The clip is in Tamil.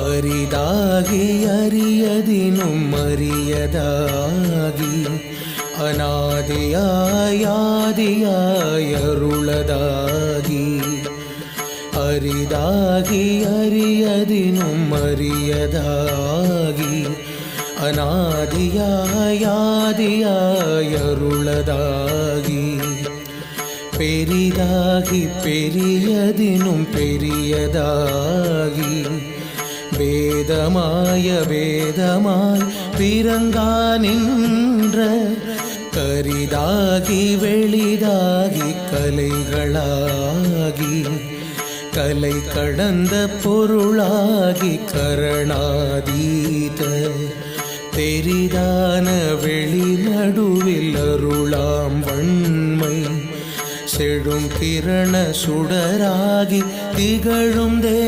அரிதாகி அரியதினும் அரியதாகி அநாதியாயாதியாயருளதாகி அரிதாகி அரியதினும் அரியதாகி அநாதியாயாதியாயருளதாகி பெரிதாகி பெரியதினும் பெரியதாகி வேதமாய வேதமாய் பிறங்கா நின்ற கரிதாகி வெளிதாகி கலைகளாகி கலை கடந்த பொருளாகி கரணாதீத தெரிதான வெளி நடுவில் அருளாம் வன்மை செழும் கிரண சுடராகி திகழும் தே